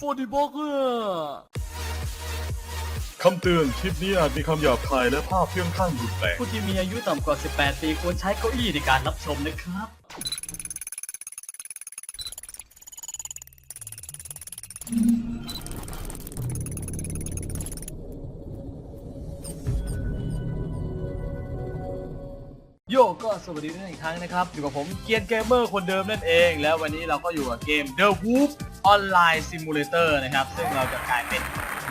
ฟอร์ดิบอกเกอร์คำเตือน คลิปนี้อาจมีคำหยาบคายและภาพเพียงข้างรุนแรงผู้ที่มีอายุต่ำกว่า 18 ปีควรใช้เก้าอี้ในการรับชมนะครับ โยก็สวัสดีทุกท่านอีกครั้งนะครับ อยู่กับผมเกียนเกมเมอร์คนเดิมนั่นเอง แล้ววันนี้เราก็อยู่กับเกม The Whoop ออนไลน์ซิมูเลเตอร์นะครับ ซึ่งเราจะกลายเป็น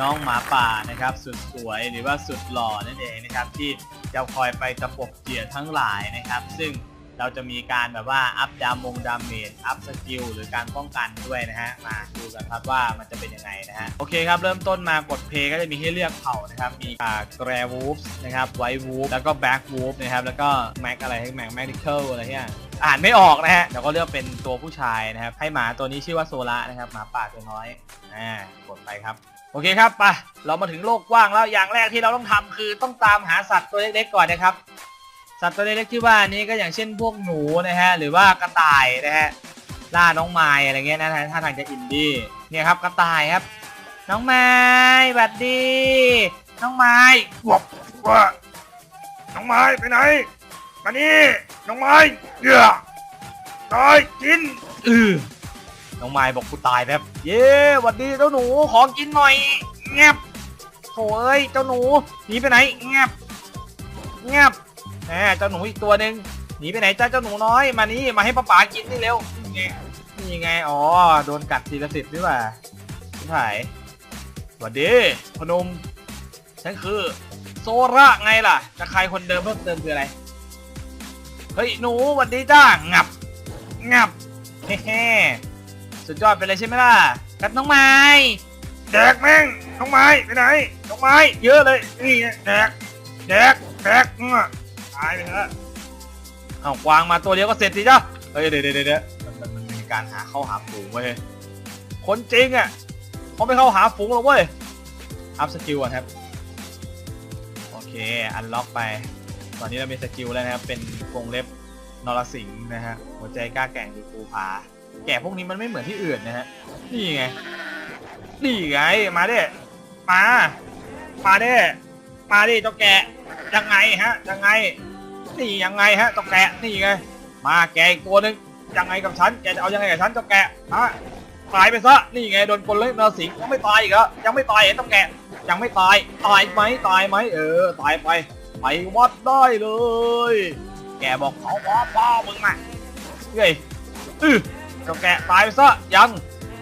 น้องหมาป่านะครับ สุดสวยหรือว่าสุดหล่อนั่นเองนะครับ ที่จะคอยไปตะปบเจียทั้งหลายนะครับ ซึ่ง เราจะมีการแบบว่าอัพดามงดามเมจอัพสกิลหรือการป้องกันด้วยนะฮะมาดูกันครับว่ามันจะเป็นยังไงนะฮะโอเคครับเริ่มต้นมากดเพย์ก็จะมีให้เลือกเผ่านะครับมีอ่าแกรวูฟนะครับไววูฟแล้วก็แบ็กวูฟนะครับแล้วก็แม็กอะไรให้แม็กแมดิเคิลอะไรเงี้ยอ่านไม่ออกนะฮะเดี๋ยวก็เลือกเป็นตัวผู้ชายนะครับให้หมาตัวนี้ชื่อว่าโซละนะครับหมาป่าตัวน้อยอ่ากดไปครับโอเคครับไปเรามาถึงโลกกว้างแล้วอย่างแรกที่เราต้องทำคือต้องตามหาสัตว์ตัวเล็กๆก่อนนะครับ สัตว์ตัวเล็กๆที่ว่านี้ก็อย่างเช่นพวกหนูนะฮะหรือว่ากระต่ายนะฮะล่าน้องไม้อะไรเงี้ยนะถ้าทางจะอินดี้เนี่ยครับกระต่ายครับ น้องไม้บัดดีน้องไม้วับว่าน้องไม้ไปไหนมานี่น้องไม้เยื่อตายกินอือน้องไม้บอกกูตายแบบเย้หวัดดีเจ้าหนูขอกินหน่อยแงบโถ่เอ้ยเจ้าหนูหนีไปไหนแงบแงบ แหมเจ้าหนูอีกตัวหนึ่งหนีไปไหนจ้าเจ้าหนูน้อยมานี่มาให้ป้าป๋ากินนี่เร็วนี่ไงนี่ไงอ๋อโดนกัดทีละสิบนี่หว่าชิบหายหวัดดีพนมฉันคือโซระไงล่ะจะใครคนเดิมเพิ่มเติมคืออะไรเฮ้ยหนูหวัดดีจ้างับงับเฮ้ๆสุดยอดไปเลยใช่ไหมล่ะกัดน้องไม้แดกแม่งน้องไม้ไปไหนน้องไม้เยอะเลยนี่แดกแดกแดกอื้อ ตายไปเถอะเอากวางมาตัวเดียวก็เสร็จสิจ้ะเฮ้ยเดี๋ยวเดี๋ยวเดี๋ยวมันมันมีการหาเข้าหาฝูงเว้ยคนจริงอะเขาไม่เข้าหาฝูงหรอกเว้ยอัพสกิลก่อนครับโอเคอันล็อกไป ตอนนี้เรามีสกิลแล้วนะครับเป็นกรงเล็บนรสิงห์นะฮะหัวใจกล้าแกร่งดูภูผาแกะพวกนี้มันไม่เหมือนที่อื่นนะฮะนี่ไงนี่ไงมาเดิมามาเดิมาดิเจ้าแกะยังไงฮะยังไง นี่ยังไงฮะเจ้าแกะนี่ไงมาแกอีกตัวหนึ่งยังไงกับฉันแกจะเอายังไงกับฉันเจ้าแกะฮะตายไปซะนี่ไงโดนกลเล็บนรสิงยังไม่ตายอีกเหรอยังไม่ตายเห็นเจ้าแกะยังไม่ตายตายไหมตายไหมเออตายไปไปวัดได้เลย แกบอกเอาพ่อพ่อมึงมาเฮ้ยอือเจ้าแกะตายไปซะยัง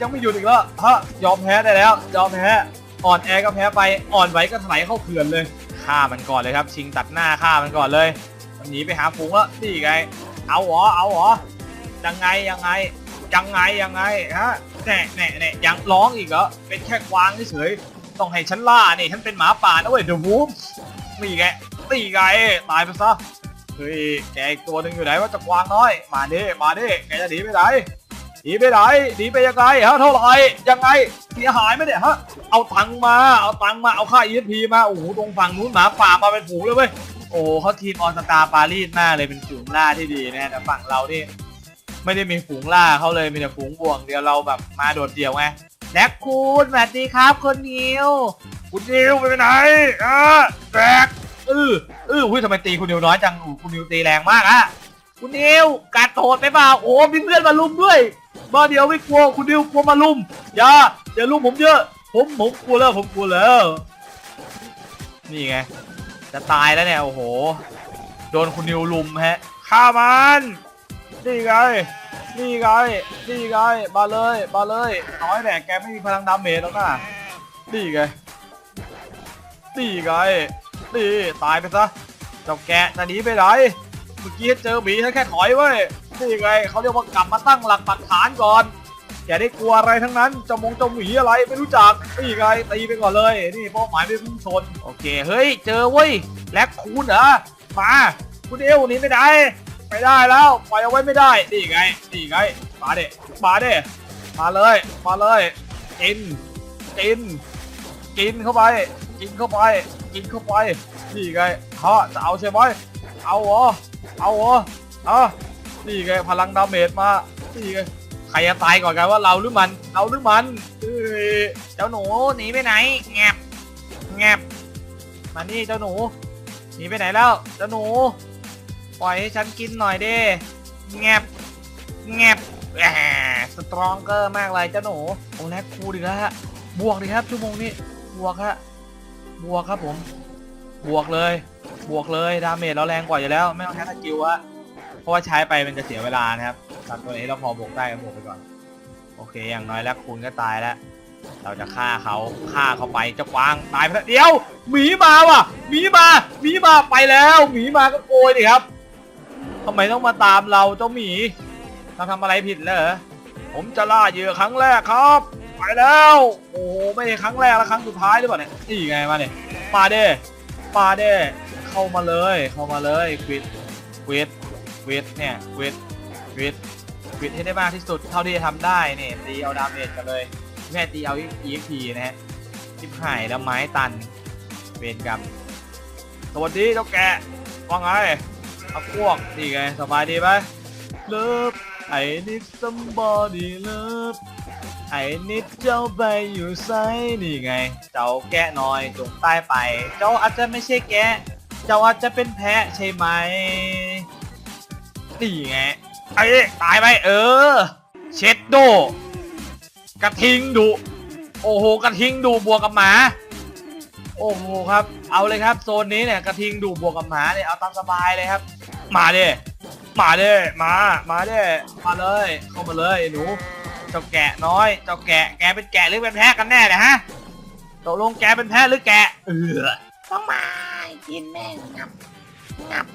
ยังไม่หยุดอีกแล้วฮะยอมแพ้ได้แล้ว ยอมแพ้อ่อนแอก็แพ้ไปอ่อนไหวก็ถลายเข้าเขื่อนเลยฆ่ามันก่อนเลยครับ ชิงตัดหน้าฆ่ามันก่อนเลย มันหนีไปหาฝูงแล้วนี่ไง เอาหรอเอาหรอยังไงยังไงยังไงยังไงฮะแน่แน่แน่ยังร้องอีกเหรอเป็นแค่กวางเฉยต้องให้ฉันล่านี่ฉันเป็นหมาป่านะเว้ยเดอะวูฟนี่ไงนี่ไงตายไปซะเฮ้ยแกอีกตัวหนึ่งอยู่ไหนว่าจะกวางน้อย มาดิมาดิแกจะหนีไปไหนหนีไปไหนหนีไปยังไงฮะเท่าไหร่ยังไงเสียหายไหมเนี่ยฮะเอาตังมาเอาตังมาเอาค่า ESP มาโอ้โหตรงฝั่งนู้นหมาป่ามาเป็นฝูงเลยเว้ย โอ้โหเขาทีมออสตาปารีสมากเลยเป็นฝูงล่าที่ดีนะแต่ฝั่งเรานี่ไม่ได้มีฝูงล่าเขาเลยมีแต่ฝูงบ่วงเดียวเราแบบมาโดดเดี่ยวไงแดกคุณสวัสดีครับคนนิวคุณนิวไปไหนอะแดกเออเออหุ้ยทำไมตีคุณนิวน้อยจังอูคุณนิวตีแรงมากอะคุณนิวกัดโถดไปเปล่าโอ้มีเพื่อนมาลุมด้วยบ้าเดียวไม่กลัวคุณดิวกลัวมาลุมอย่าอย่าลุมผมเยอะ ผมผมกลัวแล้วผมกลัวแล้วนี่ไง จะตายแล้วเนี่ย โอ้โห โดนคุณนิวลุมฮะฆ่ามัน นี่ไง นี่ไง นี่ไง มาเลย มาเลย น้อยแหละแกไม่มีพลังดาเมจแล้วนะนี่ไง นี่ไง นี่ ตายไปซะ เจ้าแกะจะหนีไปไหน เมื่อกี้เจอหมีฉันแค่ถอยเว้ย นี่ไง เขาเรียกว่ากลับมาตั้งหลักปักฐานก่อน อย่าได้กลัวอะไรทั้งนั้นจะมงจะหมีอะไรไม่รู้จักนี่ไงตีไปก่อนเลย นี่เป้าหมายไม่พุ่งชน โอเค เฮ้ย เจอเว้ยแลกคูณเหรอ มา คุณเอวหนีไม่ได้ ไม่ได้แล้วปล่อยเอาไว้ไม่ได้ นี่ไง นี่ไง มาเด้มาเด้มาเลย มาเลย กิน กิน กินเข้าไป กินเข้าไป กินเข้าไป นี่ไงฮะจะเอาใช่ไหมเอาเหรอ เอาเหรออะนี่ไงพลังดาเมจมา นี่ไง ใครจะตายก่อนกันว่าเราหรือมันเราหรือมันเอ้ยเจ้าหนูหนีไปไหนแงบแงบมานี่เจ้าหนูหนีไปไหนแล้วเจ้าหนู ปล่อยให้ฉันกินหน่อยด้แงบแงบแหมสตรองเกอร์มากเลยเจ้าหนูโอ้แลกคูดีแล้วฮะบวกดีครับชั่วโมงนี้บวกฮะบวกครับผม บวกเลย บวกเลยดาเมจเราแรงกว่าอยู่แล้ว ไม่ต้องใช้สกิลอะเพราะว่าใช้ไปมันจะเสียเวลานะครับ ตัดตัวนี้เราพอบวกได้ก็บวกไปก่อน โอเค อย่างน้อยแล้วคุณก็ตายแล้ว เราจะฆ่าเขาฆ่าเขาไปเจะกวางตายไปแล้วเดี๋ยวหมีมาว่ะหมีมาหมีมาไปแล้วหมีมาก็โกยดิครับทำไมต้องมาตามเราเจ้าหมีเราทำอะไรผิดแล้วเหรอผมจะล่าเหยื่อครั้งแรกครับ ไปแล้ว โอ้โหไม่ใช่ครั้งแรกแล้วครั้งสุดท้ายหรือเปล่าเนี่ยนี่ไงมาเนี่ยมาเด้มาเด้เข้ามาเลย เข้ามาเลยควิดควิดควิดเนี่ยควิดควิด วิดให้ได้มากที่สุด เท่าที่จะทำได้เนี่ยตีเอาดาเมจกันเลยแม่ตีเอา EXP นะฮะทิพหายแล้วไม้ตันเวรกรรมสวัสดีเจ้าแกะว่าไงเอาพวกนี่ไงสบายดีไหมเลิฟ I need somebody love ไอ้นิดเจ้าไปอยู่ไซนี่ไง เจ้าแกะน้อยจงตายไป เจ้าอาจจะไม่ใช่แกะ เจ้าอาจจะเป็นแพะใช่ไหมนี่ไง ไอ้ตายไปเออ เช็ดโด กระทิงดุ โอ้โห กระทิงดุบวกกับหมา โอ้โหครับ เอาเลยครับโซนนี้เนี่ยกระทิงดุบวกกับหมาเนี่ยเอาตามสบายเลยครับ มาเดิมาเดิมา มาเดิมาเลย เข้ามาเลยหนู เจ้าแกะน้อย เจ้าแกะ แกเป็นแกะหรือเป็นแพะกันแน่เนี่ยฮะ ตกลงแกเป็นแพะหรือแกะ เออต้องมากินแม่งงับงับ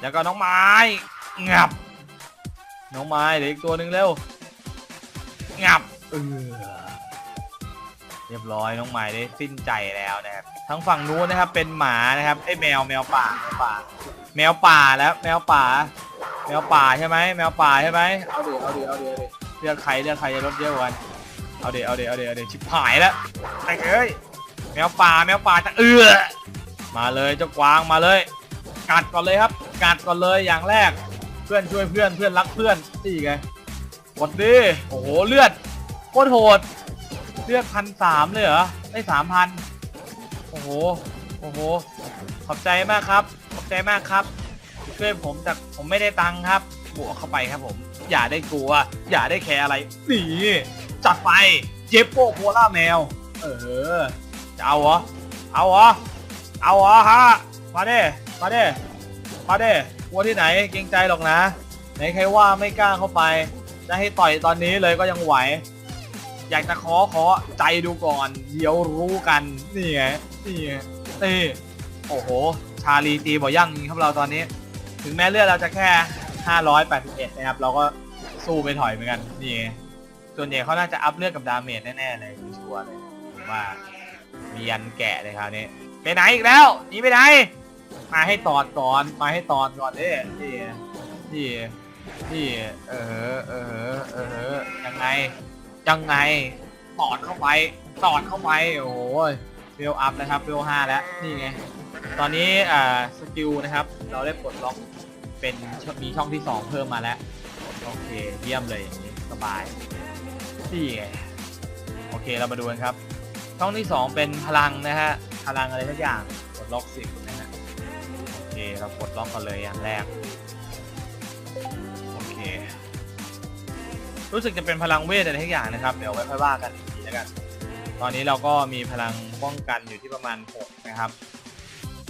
แล้วก็น้องไม้ งับ น้องไม้เหลืออีกตัวหนึ่งเร็ว งับเออเรียบร้อยน้องไม้ได้สิ้นใจแล้วนะครับทั้งฝั่งนู้นนะครับเป็นหมานะครับไอ้แมวแมวป่าแมวป่า แมวป่าแล้วแมวป่า แมวป่าใช่ไหมแมวป่าใช่ไหมเอาดิเอาดิเอาดิเอาดิเลือกใครเลือกใครจะลดเยอะกว่ากันเอาเดิเอาเดิเอาเดิเอาเดิชิบหายแล้วไอ้เอ้ยแมวป่าแมวป่าจะเอือมาเลยเจ้ากวางมาเลย กัดก่อนเลยครับ กัดก่อนเลยอย่างแรก เพื่อนช่วยเพื่อนเพื่อนรักเพื่อนนี่ไงหมดดิโอ้โหเลือดโคตรโหดเลือดพันสามเลยเหรอได้สามพันโอ้โหโอ้โหขอบใจมากครับ ขอบใจมากครับช่วยผมแต่ผมไม่ได้ตังค์ครับ บวกเข้าไปครับผม อย่าได้กลัว อย่าได้แคร์อะไรนี่จัดไปเจฟโปโพล่าแมว เออจะเอาเหรอเอาเหรอเอาเหรอฮะมาเด้มาเด้มาเด้ กลัวที่ไหนเกรงใจหรอกนะ ไหนใครว่าไม่กล้าเข้าไปจะให้ต่อยตอนนี้เลยก็ยังไหว อยากจะขอขอใจดูก่อน เดี๋ยวรู้กันนี่ไงนี่ไงนี่โอ้โห ชาลีตีบ่ยั่งจริงครับเราตอนนี้ ถึงแม้เลือดเราจะแค่ 581 นะครับ เราก็สู้ไปถอยเหมือนกันนี่ส่วนใหญ่เขาน่าจะอัพเลือดกับดาเมจแน่ๆเลยชัวร์เลยว่ามียันแกะเลยคราวนี้ไปไหนอีกแล้วหนีไปไหน มาให้ตอดก่อน มาให้ตอดก่อนเด้นี่นี่นี่เออเออเออยังไง ยังไง ตอดเข้าไป ตอดเข้าไป โอ้โหเวลอัพนะครับเวลห้าแล้ว นี่ไง ตอนนี้อ่าสกิลนะครับ เราได้ปลดล็อกเป็นมีช่องที่2เพิ่มมาแล้ว โอเค เยี่ยมเลยอย่างนี้ สบายนี่ไง โอเค เรามาดูกันครับ ช่องที่2เป็นพลังนะฮะ พลังอะไรสักอย่าง ปลดล็อกสิบนะฮะ เคเราปลดล็อกกันเลยอย่างแรก โอเค รู้สึกจะเป็นพลังเวทอะไรทุกอย่างนะครับ เดี๋ยวไว้ค่อยว่ากันอีกทีแล้วกัน ตอนนี้เราก็มีพลังป้องกันอยู่ที่ประมาณ 6 นะครับ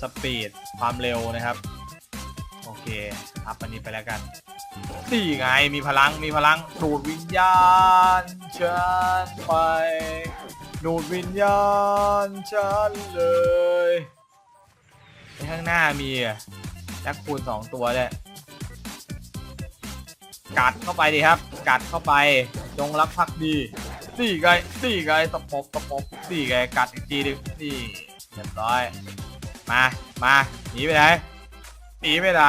สปีด ความเร็วนะครับ โอเคอัพอันนี้ไปแล้วกันนี่ไง มีพลัง มีพลัง ดูดวิญญาณฉันไป ดูดวิญญาณฉันเลย ข้างหน้ามีแจ็คคูณสองตัวเลยกัดเข้าไปดิครับ กัดเข้าไปจงรักภักดีนี่ไงนี่ไงตะปบตะปบนี่ไงกัดอีกทีหนึงนี่เรียบร้อย มามาหนีไปไหนหนีไปไหน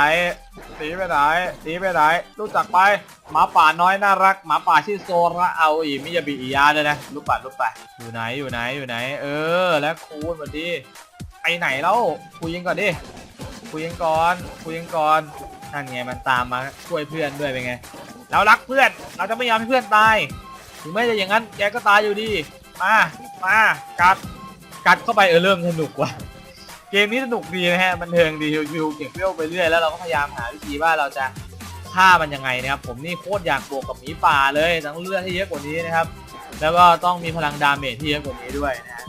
หนีไปไหนหนีไปไหนรู้จักไปหมาป่าน้อยน่ารักหมาป่าชื่อโซระเอาอีมิยาบิอิยาเลยนะรู้ป่ะรู้ป่ะอยู่ไหนอยู่ไหนอยู่ไหน เออ แล้วคูณสวัสดี ไปไหนแล้วคุยกันก่อนดิคุยกันก่อนคุยกันก่อนนั่นไงมันตามมาช่วยเพื่อนด้วยเป็นไงเรารักเพื่อนเราจะไม่ยอมให้เพื่อนตายถึงแม้จะอย่างนั้นแกก็ตายอยู่ดีมามากัดกัดเข้าไปเออเริ่มสนุกว่ะเกมนี้สนุกดีนะฮะมันเทิงดีชิวๆเก็บเวลไปเรื่อยแล้วเราก็พยายามหาวิธีว่าเราจะฆ่ามันยังไงนะครับผมนี่โคตรอยากบวกกับหมีป่าเลยต้องเลือดให้เยอะกว่านี้นะครับแล้วก็ต้องมีพลังดาเมจที่เยอะกว่านี้ด้วยนะฮะ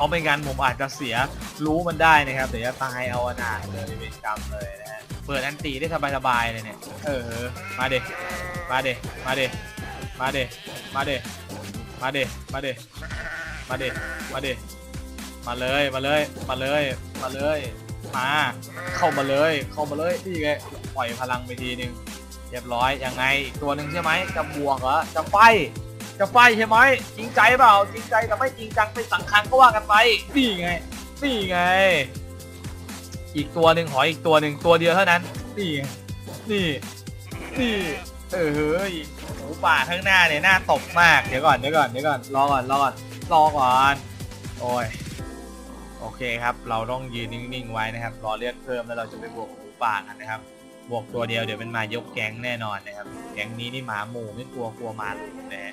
ราะไม่งั้นผมอาจจะเสียรู้มันได้นะครับเดี๋ยวจะตายเอาอนาถเลยเป็นกรรมเลยนะฮะเปิดอันตีได้สบายๆเลยเนี่ยเออมาเดมาเดมาเดมาเดมาเดมาเดมาเดมาเดมาเดมาเลยมาเลยมาเลยมาเลยมาเข้ามาเลยเข้ามาเลยนี่ไงปล่อยพลังไปทีนึงเรียบร้อยยังไงอีกตัวหนึ่งใช่ไหมจะบวกเหรอจะไฟ จะไฟใช่ไหมจริงใจเปล่าจริงใจแต่ไม่จริงจังไปสังคังก็ว่ากันไปนี่ไงนี่ไง อีกตัวหนึ่งขอยอีกตัวหนึ่งตัวเดียวเท่านั้นนี่ไงนี่นี่เออเฮ้ยหมูป่าข้างหน้าเนี่ยหน่าตบมากเดี๋ยวก่อนเดี๋ยวก่อนเดี๋ยวก่อนรอก่อนรอก่อนรอก่อนโอ้ยโอเคครับ เราต้องยืนนิ่งๆไว้นะครับ รอเลือดเพิ่มแล้วเราจะไปบวกหมูป่ากันนะครับบวกตัวเดียวเดี๋ยวเป็นมายกแก๊งแน่นอนนะครับ แก๊งนี้นี่หมาหมู่ไม่กลัวกลัวมาลุมนะ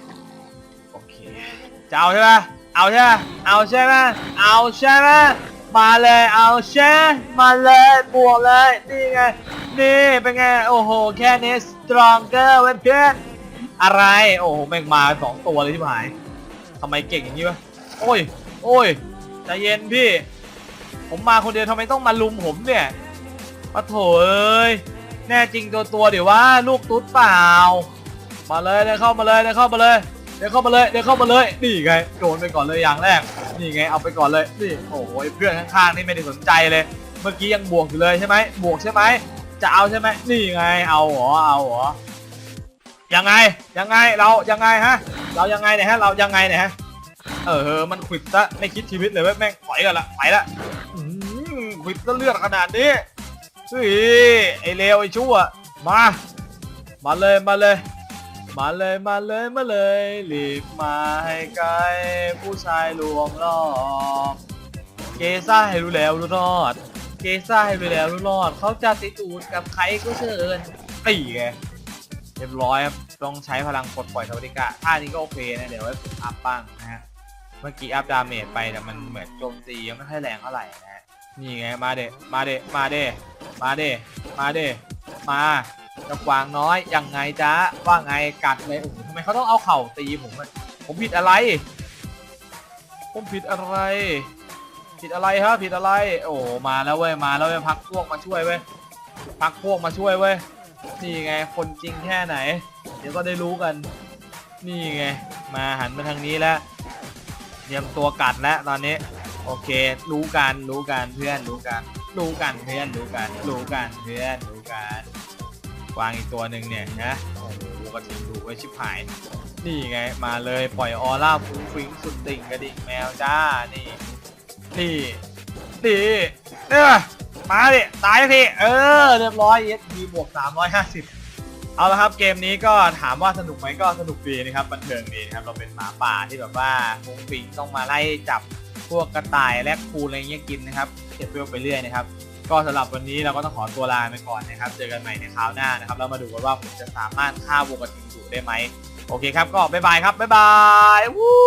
จะเอาใช่ไหมเอาใช่ไหมเอาใช่ไหมเอาใช่ไหมมาเลยเอาใช่มาเลยบวกเลยนี่ไงนี่เป็นไงโอ้โหแค่นี้ stronger เว้ยเพื่อนอะไรโอ้โหแม่งมาสองตัวเลยที่หายทำไมเก่งอย่างนี้วะโอ้ยโอ้ยใจเย็นพี่ ผมมาคนเดียวทำไมต้องมาลุมผมเนี่ยปะโถเอ้ยแน่จริงตัวตัวเดี๋ยวว่าลูกตุ๊ดเปล่า มาเลยเดินเข้ามาเลยเดินเข้ามาเลย เดินเข้ามาเลยเดินเข้ามาเลยนี่ไงโดนไปก่อนเลยอย่างแรกนี่ไงเอาไปก่อนเลยนี่โอ้โหเพื่อนข้างๆนี่ไม่ได้สนใจเลย เมื่อกี้ยังบวกอยู่เลยใช่ไหมบวกใช่ไหมจะเอาใช่ไหมนี่ไงเอาเหรอเอาเหรอยังไงยังไงเรายังไงฮะ เรายังไงเนี่ยฮะเรายังไงเนี่ยฮะเออมันขวิดซะไม่คิดชีวิตเลยแม่งถอยกันละไปละอืมขวิดซะเลือดขนาดนี้เฮ้ยไอเลวไอชั่วมามาเลยมาเลย มาเลยมาเลยมาเลยรีบมาให้ไกล ผู้ชายลวงล่อเกซ่าให้รู้แล้วรู้รอด เกซ่าให้รู้แล้วรู้รอด เขาจะติดตูดกับใครก็เชิญตีไงเรียบร้อยครับต้องใช้พลังปลดปล่อยสวัสดิกะท่านี้ก็โอเคนะเดี๋ยวไว้ฝึกอัพบ้างนะฮะเมื่อกี้อัพดาเมจไปแต่มันเหมือนโจมตียังไม่ค่อยแรงเท่าไหร่นะนี่ไงมาเดมาเดมาเดมาเดมาเดมา จะกวางน้อยยังไงจ๊ะว่าไงกัดเลยโอ้โหทำไมเขาต้องเอาเข่าตีผมอะผมผิดอะไร ผมผิดอะไร ผิดอะไรฮะผิดอะไร โอ้มาแล้วเว้ยมาแล้วเว้ยพักพวกมาช่วยเว้ยพักพวกมาช่วยเว้ยนี่ไงคนจริงแค่ไหน เดี๋ยวก็ได้รู้กัน นี่ไงมาหันมาทางนี้แล้วเตรียมตัวกัดแล้วตอนนี้ โอเค รู้กันรู้กันเพื่อนรู้กันรู้กันเพื่อนรู้กันรู้กันเพื่อนรู้กัน วางอีกตัวหนึ่งเนี่ยนะโอ้โหกระถิ่นดูไว้ชิบหาย นี่ไงมาเลยปล่อยออร่าฟุ้งฟิ้งสุดติ่งกระดิ่งแมวจ้านี่ นี่นี่เนี่ยมาดิตายทีเออเรียบร้อยเอสดีบวก 350 เอาละครับเกมนี้ก็ถามว่าสนุกไหมก็สนุกดีนะครับบันเทิงดีนะครับเราเป็นหมาป่าที่แบบว่าฟงฟิงต้องมาไล่จับพวกกระต่ายและคูอะไรเงี้ยกินนะครับเก็บเวลไปเรื่อยนะครับ ก็สำหรับวันนี้เราก็ต้องขอตัวลาไปก่อนนะครับ เจอกันใหม่ในคราวหน้านะครับแล้วมาดูกันว่าผมจะสามารถฆ่าวัวกระทิงดุได้ไหม โอเคครับก็บ๊ายบายครับบ๊ายบายวู้